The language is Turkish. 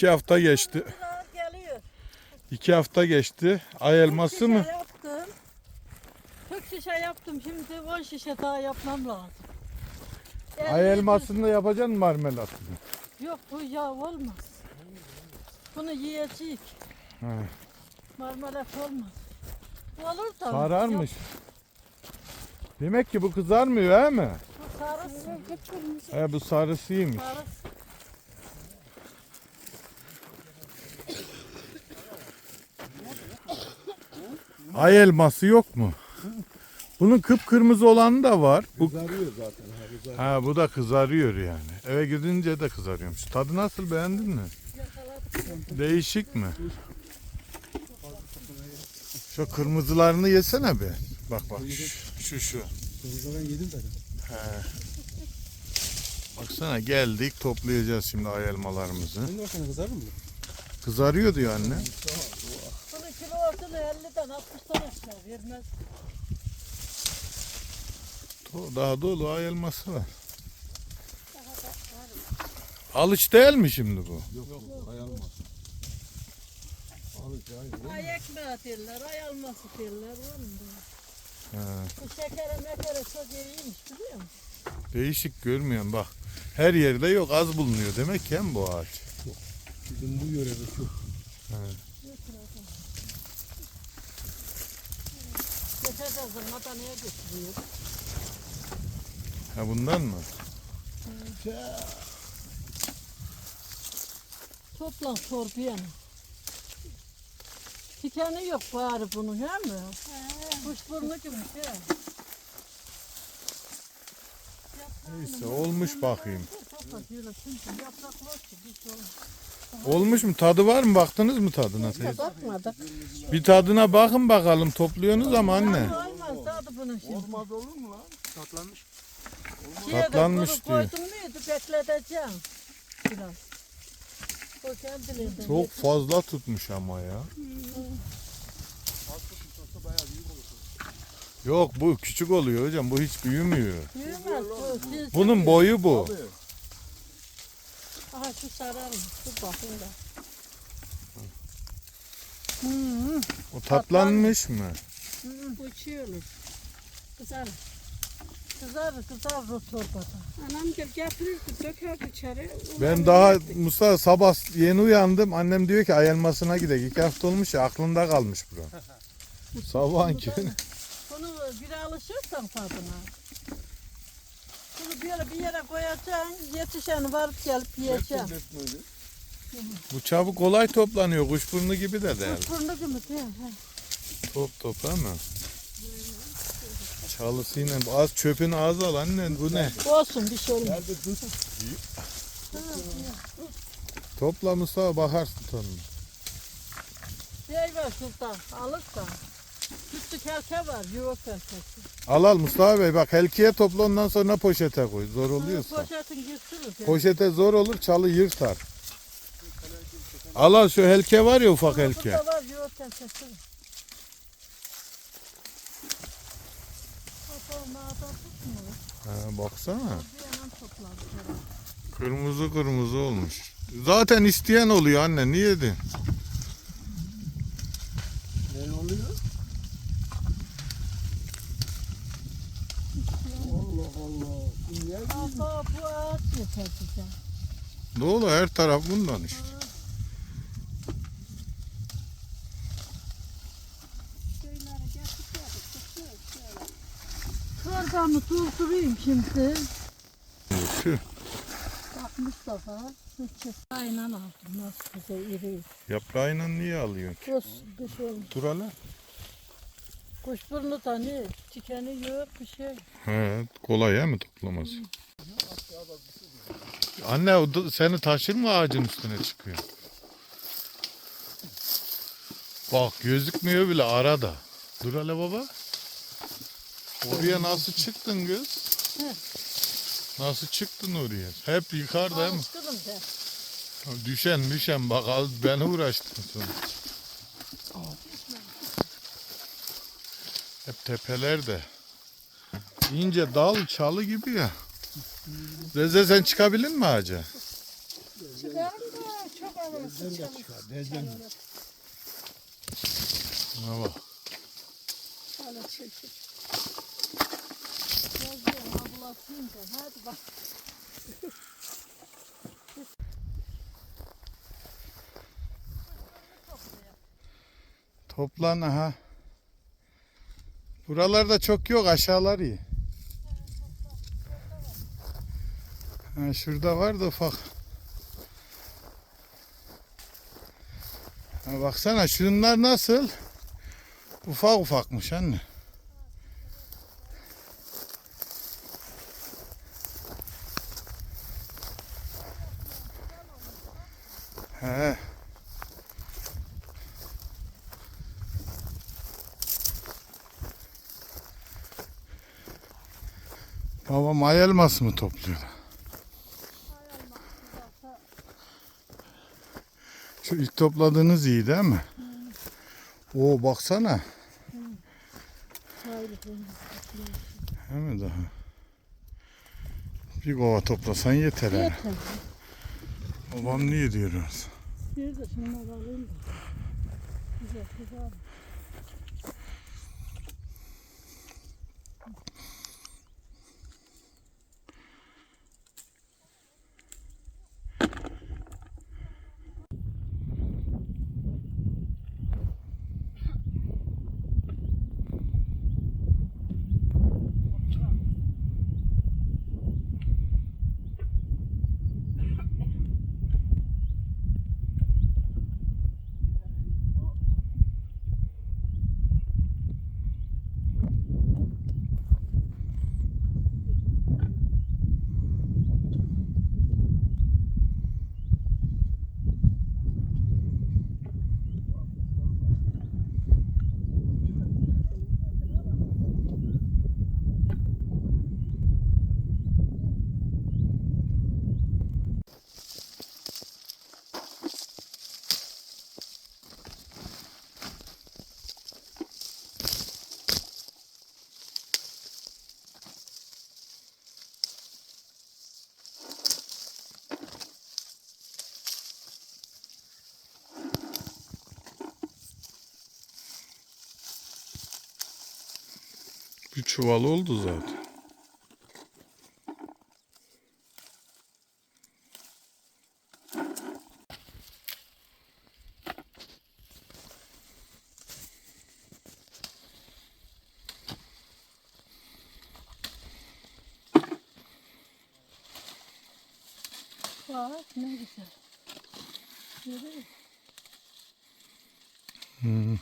İki hafta geçti. Geliyor. İki hafta geçti. Ay elması mı? yaptım. Çok şişe yaptım. Şimdi 10 şişe daha yapmam lazım. Ay Elli- elmasını da yapacaksın marmelatını. Yok bu yağ olmaz. Bunu yiyecek. He. Marmelat olmaz. Bu olur da. Sararmış. Demek ki bu kızarmıyor he mi? Bu sarısı. He bu sarısıymış. Sarısı. Ay elması yok mu? Bunun kıpkırmızı olanı da var. Bu Kızarıyor zaten. Ha, kızarıyor. ha bu da kızarıyor yani. Eve gidince de kızarıyormuş. Tadı nasıl beğendin mi? Değişik mi? Şu kırmızılarını yesene be. Bak bak şu şu. şu. Kızı ben yedim zaten. He. Baksana geldik toplayacağız şimdi ay elmalarımızı. De baksana kızarır mı? Kızarıyor diyor anne. Bunun kilosunu 50'den 60'tan aşağı vermez. Daha dolu ay elması var. Alıç değil mi şimdi bu? Yok yok. Ayalma. Alıcı aynı. Ay ekmeği derler, ay alması derler. Bu şekere mekere çok iyiymiş biliyor musun? Değişik görmüyorum bak. Her yerde yok az bulunuyor demek ki hem bu ağaç. Bizim bu yörede çok. Geçen sezon Adana'ya götürüyor. Ha bundan mı? Toplan torbaya mı? Tikeni yok bari bunun he mi? Kuşburnu gibi he. Neyse olmuş bakayım. Topla şey. Olmuş mu? Tadı var mı? Baktınız mı tadına? Bakmadık. Bir tadına bakın bakalım. Topluyorsunuz ama anne. Bunun şimdi. Olmaz olur mu lan? Tatlanmış. Şeye kuru diyor. Koydum muydu bekleteceğim. Biraz. O. Çok fazla tutmuş ama ya. Yok bu küçük oluyor hocam. Bu hiç büyümüyor. Büyümez bu. Bunun boyu bu. Abi. Aha şu sararmış. Dur bakayım da. O tatlanmış mı? hmm. Uçuyorlar. Kızar. Kızar, kızar torbada. Anam gel getirirdi, dökerdi içeri. Ben daha Mustafa sabah yeni uyandım. Annem diyor ki ay elmasına gidelim. İki hafta olmuş ya aklında kalmış bura. Sabahın körü. Bunu bir alışırsan tadına. Bunu böyle bir yere koyacaksın, yetişeni varıp gelip yiyeceksin. Bu çabuk kolay toplanıyor. Kuşburnu gibi de değil. Kuşburnu gibi değil. Top top ama. Çalısıyla az çöpünü az al anne. Bu ne? Olsun bir şey olmaz. Nerede tut? Topla Mustafa. Şey var şurada, alıp da. Küçük helke var, yoğurt helkesi. Al al Mustafa Bey bak helkiye topla ondan sonra poşete koy. Zor oluyorsa. Poşetin götürür. Poşete zor olur çalı yırtar. Al al şu helke var ya ufak helke. Burada var yoğurt helkesi. Ha, baksana. Kırmızı kırmızı olmuş. Zaten isteyen oluyor anne. Niye de? Ne oluyor? Allah Allah. Niye? Ama bu ağaç yeter bize. Dolu her taraf bundan işte. Çorbamı doldurayım şimdi. Tüh. Bak Mustafa. Aynen aldım. Nasıl güzel iri. Yaprağıyla niye alıyorsun? Kuş, kuş olmuş. Hele. Kuşburnu da ne? Tikeni yok bir şey. He, kolay ya mı toplaması? Anne o seni taşır mı ağacın üstüne çıkıyor? Bak gözükmüyor bile arada. Dur hele baba. Oraya nasıl çıktın kız? He. Nasıl çıktın oraya? Hep yukarıda mı? Alışkınım de. Düşen düşen bak al beni uğraştın sonra. Hep tepelerde. İnce dal çalı gibi ya. Reze sen çıkabilir mi ağaca? Çıkarım da çok de çıkar. Denizden de. Şuna bak. Da. Hadi bak. Toplan aha. Buralarda çok yok aşağılar iyi. Ha, şurada var da ufak. Ha, baksana şunlar nasıl? Ufak ufakmış anne. He. Babam ay elması mı topluyor? Şu ilk topladığınız iyi değil mi? Oo baksana. Değil mi daha? Bir kova toplasan yeter. Yeter. Babam niye diyoruz? Bir de şunları alayım da. Güzel güzel. Bir çuval oldu zaten. Bak ne güzel. Görüyor musun? Hı.